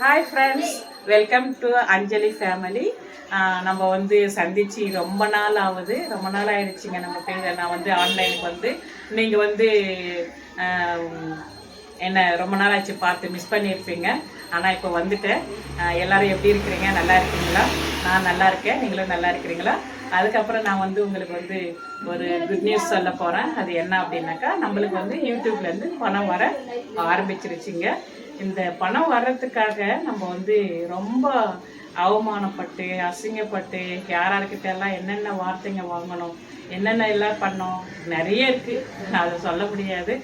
Hi friends welcome to Anjali family நம்ம வந்து சந்திச்சு ரொம்ப நாள் ஆகுது. ரொம்ப நாள் ஆயிடுச்சுங்க நம்ம பேர். நான் வந்து ஆன்லைனுக்கு வந்து நீங்கள் வந்து என்ன ரொம்ப நாள் ஆச்சு பார்த்து மிஸ் பண்ணியிருப்பீங்க. ஆனால் இப்போ வந்துட்டேன். எல்லோரும் எப்படி இருக்கிறீங்க? நல்லா இருக்கீங்களா? நான் நல்லா இருக்கேன். நீங்களும் நல்லா இருக்கிறீங்களா? அதுக்கப்புறம் நான் வந்து உங்களுக்கு வந்து ஒரு குட் நியூஸ் சொல்ல போகிறேன் அது என்ன அப்படின்னாக்கா நம்மளுக்கு வந்து யூடியூப்லேருந்து பணம் வர ஆரம்பிச்சிருச்சுங்க. இந்த பணம் வர்றதுக்காக நம்ம வந்து ரொம்ப அவமானப்பட்டு அசிங்கப்பட்டு யாராருக்கிட்ட எல்லாம் என்னென்ன வார்த்தைங்க வாங்கணும் என்னென்ன எல்லாம் பண்ணோம் நிறைய இருக்குது அதை சொல்ல முடியாது.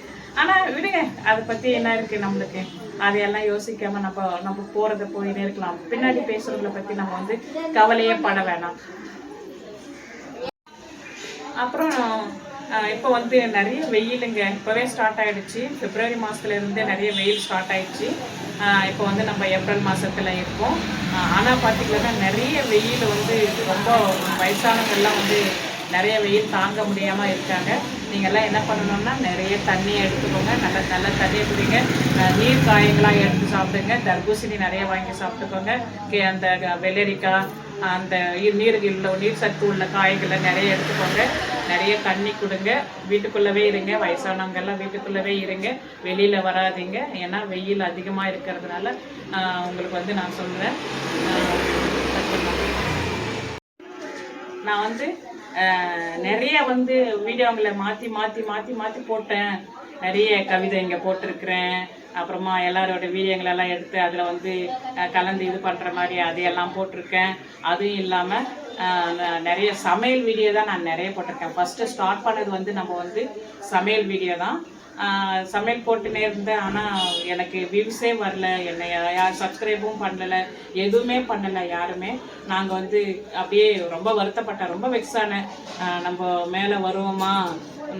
ஆனால் விடுங்க அதை பற்றி என்ன இருக்குது நம்மளுக்கு? அதையெல்லாம் யோசிக்காமல் நம்ம நம்ம போகிறத போயிட்டே இருக்கலாம். பின்னாடி பேசுகிறவங்களை பற்றி நம்ம வந்து கவலையே பட வேணாம். அப்புறம் இப்போ வந்து நிறைய வெயிலுங்க. இப்போவே ஸ்டார்ட் ஆகிடுச்சு பிப்ரவரி மாதத்துலேருந்தே நிறைய வெயில் ஸ்டார்ட் ஆகிடுச்சு இப்போ வந்து நம்ம ஏப்ரல் மாதத்தில் இருக்கோம். ஆனால் பார்த்திங்கன்னா நிறைய வெயில் வந்து ரொம்ப வயசானவங்கள்லாம் வந்து நிறைய வெயில் தாங்க முடியாமல் இருக்காங்க. நீங்கள்லாம் என்ன பண்ணணும்னா நிறைய தண்ணி எடுத்துக்கோங்க. நல்ல நல்ல தண்ணியை குடிங்க. நீர் காயங்களாக எடுத்து சாப்பிடுங்க. தர்பூசணி நிறைய வாங்கி சாப்பிட்டுக்கோங்க. கே- அந்த க- வெள்ளரிக்காய் அந்த நீர் உள்ள நீர் சத்து உள்ள காய்களை நிறைய எடுத்துக்கோங்க. நிறைய தண்ணி கொடுங்க. வீட்டுக்குள்ளவே இருங்க. வயசானவங்கெல்லாம் வீட்டுக்குள்ளவே இருங்க. வெளியில் வராதீங்க. ஏன்னா வெயில் அதிகமாக இருக்கிறதுனால உங்களுக்கு வந்து நான் சொல்கிறேன் நான் வந்து நிறைய வந்து வீடியோங்களை மாற்றி மாற்றி மாற்றி மாற்றி போட்டேன். நிறைய கவிதை இங்கே போட்டிருக்கிறேன். அப்புறமா எல்லாரோட வீடியோங்களெல்லாம் எடுத்து அதில் வந்து கலந்து இது பண்ணுற மாதிரி அதையெல்லாம் போட்டிருக்கேன். அதுவும் இல்லாமல் நிறைய சமையல் வீடியோ தான் நான் நிறைய போட்டிருக்கேன். ஃபஸ்ட்டு ஸ்டார்ட் பண்ணது வந்து நம்ம வந்து சமையல் வீடியோ தான். சமையல் போட்டுனே இருந்தேன். ஆனால் எனக்கு வியூஸே வரல. என்னை யார் சப்ஸ்கிரைபும் பண்ணலை. எதுவுமே பண்ணலை யாருமே. நாங்கள் வந்து அப்படியே ரொம்ப வருத்தப்பட்டேன் ரொம்ப வெக்ஸ் நம்ம மேலே வருவோமா?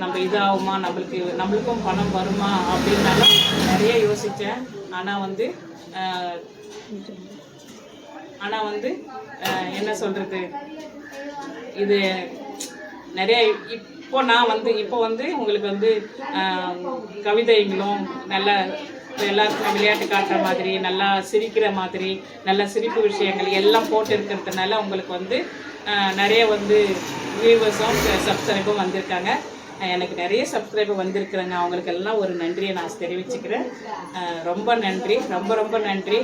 நம்ம இதாகுமா? நம்மளுக்கு நம்மளுக்கும் பணம் வருமா? அப்படின்னாலும் நிறைய யோசித்தேன் ஆனால் வந்து ஆனால் வந்து என்ன சொல்கிறது இது நிறைய இப் இப்போ நான் வந்து இப்போ வந்து உங்களுக்கு வந்து கவிதைகளும் நல்ல எல்லாருக்கும் விளையாட்டு காட்டுற மாதிரி நல்லா சிரிக்கிற மாதிரி நல்ல சிரிப்பு விஷயங்கள் எல்லாம் போட்டு இருக்கிறதுனால உங்களுக்கு வந்து நிறைய வந்து வியூவர்ஸும் சப்ஸ்கிரைபும் வந்திருக்காங்க. எனக்கு நிறைய சப்ஸ்கிரைபர் வந்திருக்கிறேங்க. அவங்களுக்கு எல்லாம் ஒரு நன்றியை நான் தெரிவிச்சுக்கிறேன். ரொம்ப நன்றி. ரொம்ப ரொம்ப நன்றி.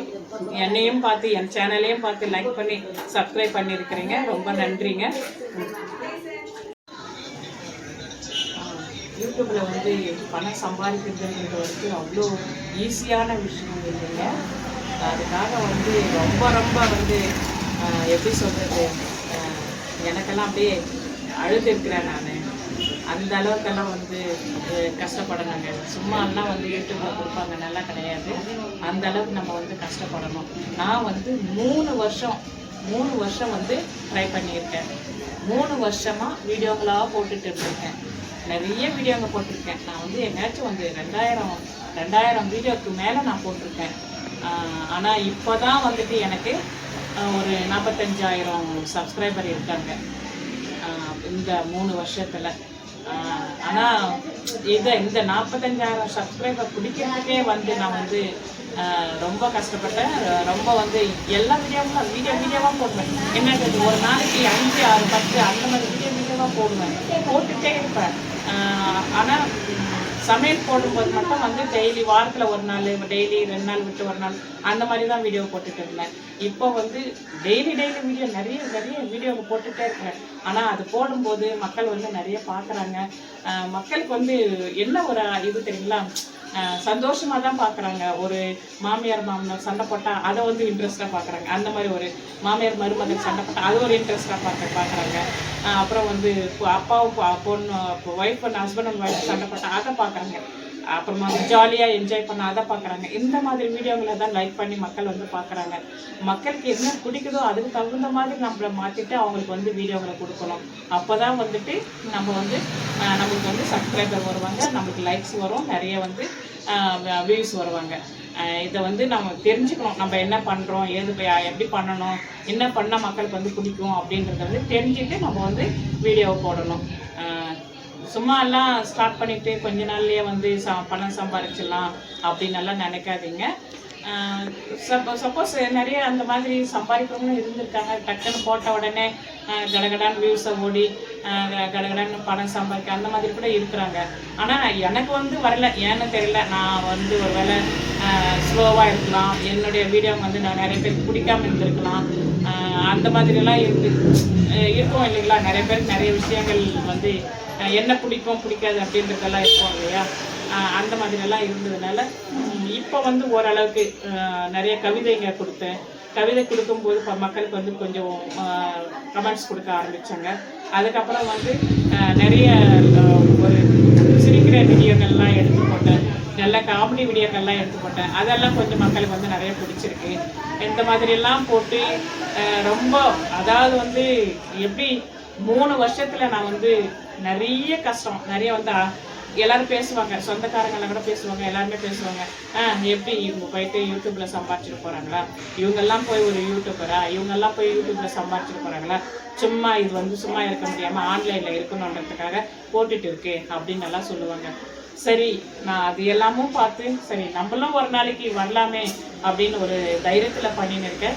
என்னையும் பார்த்து என் சேனலையும் பார்த்து லைக் பண்ணி சப்ஸ்கிரைப் பண்ணியிருக்கிறீங்க. ரொம்ப நன்றிங்க. யூடியூப்பில் வந்து பணம் சம்பாதிக்கிறதுன்றது வந்து அவ்வளோ ஈஸியான விஷயம் இல்லைங்க. அதுக்காக வந்து ரொம்ப ரொம்ப வந்து எப்படி சொல்கிறது எனக்கெல்லாம் அப்படியே அழுதுருக்கிறேன் நான். அந்த அளவுக்கெல்லாம் வந்து கஷ்டப்படணுங்க. சும்மா எல்லாம் வந்து யூடியூப்பில் கொடுப்பாங்க நல்லா கிடையாது. அந்த அளவுக்கு நம்ம வந்து கஷ்டப்படணும். நான் வந்து மூணு வருஷம் மூணு வருஷம் வந்து ட்ரை பண்ணியிருக்கேன். மூணு வருஷமாக வீடியோக்களாக போட்டுட்டு இருந்திருக்கேன். நிறைய வீடியோங்க போட்டிருக்கேன். நான் வந்து எங்கேயாச்சும் வந்து ரெண்டாயிரம் ரெண்டாயிரம் வீடியோக்கு மேலே நான் போட்டிருக்கேன். ஆனால் இப்போ தான் வந்துட்டு எனக்கு ஒரு நாற்பத்தஞ்சாயிரம் சப்ஸ்கிரைபர் இருக்காங்க. இந்த மூணு வருஷத்தில். ஆனால் இதை இந்த நாற்பத்தஞ்சாயிரம் சப்ஸ்கிரைபர் பிடிக்கிறதுக்கே வந்து நான் வந்து ரொம்ப கஷ்டப்பட்டேன். ரொம்ப வந்து எல்லா வீடியோவும் வீடியோ வீடியோவாக போடுவேன். என்னன்றது ஒரு நாளைக்கு அஞ்சு ஆறு பத்து அந்த மாதிரி போடுவேன். போட்டுட்டே இருப்பேன். ஆனால் சமையல் போடும்போது மட்டும் வந்து டெய்லி வாரத்தில் ஒரு நாள் டெய்லி ரெண்டு நாள் விட்டு ஒரு நாள் அந்த மாதிரி தான் வீடியோ போட்டுட்டு இருந்தேன். இப்போ வந்து டெய்லி டெய்லி வீடியோ நிறைய நிறைய வீடியோ போட்டுகிட்டே இருக்கிறேன் ஆனால் அது போடும்போது மக்கள் வந்து நிறைய பார்க்குறாங்க மக்களுக்கு வந்து என்ன ஒரு இது தெரியுங்களா? சந்தோஷமாக தான் பார்க்குறாங்க ஒரு மாமியார் மாமனார் சண்டை போட்டால் அதை வந்து இன்ட்ரெஸ்ட்டாக பார்க்குறாங்க அந்த மாதிரி ஒரு மாமியார் மருமகன் சண்டை போட்டால் அது ஒரு இன்ட்ரெஸ்ட்டாக பார்க்க பார்க்குறாங்க அப்புறம் வந்து அப்பாவும் பொண்ணு wife and husband and wife சண்டை போட்டால் அதை பார்க்குறாங்க அப்புறமா ஜாலியாக என்ஜாய் பண்ண அதை பார்க்குறாங்க. இந்த மாதிரி வீடியோங்களை தான் லைக் பண்ணி மக்கள் வந்து பார்க்குறாங்க. மக்களுக்கு என்ன பிடிக்குதோ அதுக்கு தகுந்த மாதிரி நம்மளை மாற்றிட்டு அவங்களுக்கு வந்து வீடியோங்களை கொடுக்கணும். அப்போ தான் வந்துட்டு நம்ம வந்து நம்மளுக்கு வந்து சப்ஸ்கிரைபர் வருவாங்க. நம்மளுக்கு லைக்ஸ் வரும். நிறைய வந்து வியூஸ் வருவாங்க. இதை வந்து நம்ம தெரிஞ்சுக்கணும். நம்ம என்ன பண்ணுறோம் ஏது எப்படி பண்ணணும்? என்ன பண்ணால் மக்களுக்கு வந்து பிடிக்கும் அப்படின்றத வந்து தெரிஞ்சுட்டு நம்ம வந்து வீடியோவை போடணும். சும்மா எல்லாம் ஸ்டார்ட் பண்ணிட்டு கொஞ்ச நாள்லயே வந்து ச பணம் சம்பாதிச்சிடலாம் அப்படின்னு எல்லாம் நினைக்காதீங்க. சப்போஸ் நிறைய அந்த மாதிரி சம்பாதிக்கிறவங்களும் இருந்திருக்காங்க. டக்குன்னு போட்ட உடனே கடகடான் கடகடான்னு வியூஸை ஓடி க- கடகடான்னு பணம் சம்பாதிக்க அந்த மாதிரி கூட இருக்கிறாங்க. ஆனால் எனக்கு வந்து வரல. ஏன்னு தெரியல. நான் வந்து ஒரு வேலை ஸ்லோவாக இருக்கலாம். என்னுடைய வீடியோ வந்து நான் நிறைய பேருக்கு பிடிக்காம இருந்திருக்கலாம். அந்த மாதிரிலாம் இருந்து இருக்கும் இல்லைங்களா? நிறைய பேருக்கு நிறைய விஷயங்கள் வந்து என்ன பிடிக்கும் பிடிக்காது அப்படின்றதெல்லாம் இருக்கும் இல்லையா? அந்த மாதிரியெல்லாம் இருந்ததுனால இப்போ வந்து ஓரளவுக்கு நிறைய கவிதைங்க கொடுத்தேன். கவிதை கொடுக்கும்போது இப்போ மக்களுக்கு வந்து கொஞ்சம் கமெண்ட்ஸ் கொடுக்க ஆரம்பித்தாங்க அதுக்கப்புறம் வந்து நிறைய ஒரு சிரிக்கிற வீடியோக்கள்லாம் எடுத்து போட்டேன். நல்ல காமெடி வீடியோக்கள்லாம் எடுத்து போட்டேன். அதெல்லாம் கொஞ்சம் மக்களுக்கு வந்து நிறைய பிடிச்சிருக்கு. இந்த மாதிரியெல்லாம் போட்டு ரொம்ப அதாவது வந்து எப்படி மூணு வருஷத்தில் நான் வந்து நிறைய கஷ்டம். நிறைய வந்து எல்லாரும் பேசுவாங்க. சொந்தக்காரங்கெல்லாம் கூட பேசுவாங்க. எல்லாருமே பேசுவாங்க. ஆ எப்படி இவங்க போயிட்டு யூடியூப்ல சம்பாதிச்சிட்டு போறாங்களா? இவங்கெல்லாம் போய் ஒரு யூடியூபரா இவங்கெல்லாம் போய் யூடியூப்ல சம்பாதிச்சிட்டு போறாங்களா? சும்மா இது வந்து சும்மா இருக்க முடியாம ஆன்லைன்ல இருக்கணுன்றதுக்காக போட்டுட்டு இருக்கு அப்படின்னு எல்லாம் சொல்லுவாங்க. சரி நான் அது எல்லாமும் பார்த்து சரி நம்மளும் ஒரு நாளைக்கு வரலாமே அப்படின்னு ஒரு தைரியத்துல பண்ணின்னு இருக்கேன்.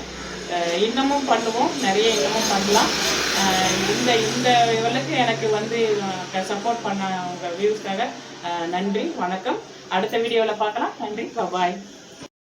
இன்னமும் பண்ணுவோம். நிறைய இன்னமும் பண்ணலாம். இந்த இந்த இவளுக்கு எனக்கு வந்து சப்போர்ட் பண்ண உங்கள் வியூஸ்க்காக நன்றி. வணக்கம். அடுத்த வீடியோவில் பார்க்கலாம். நன்றி. பாய்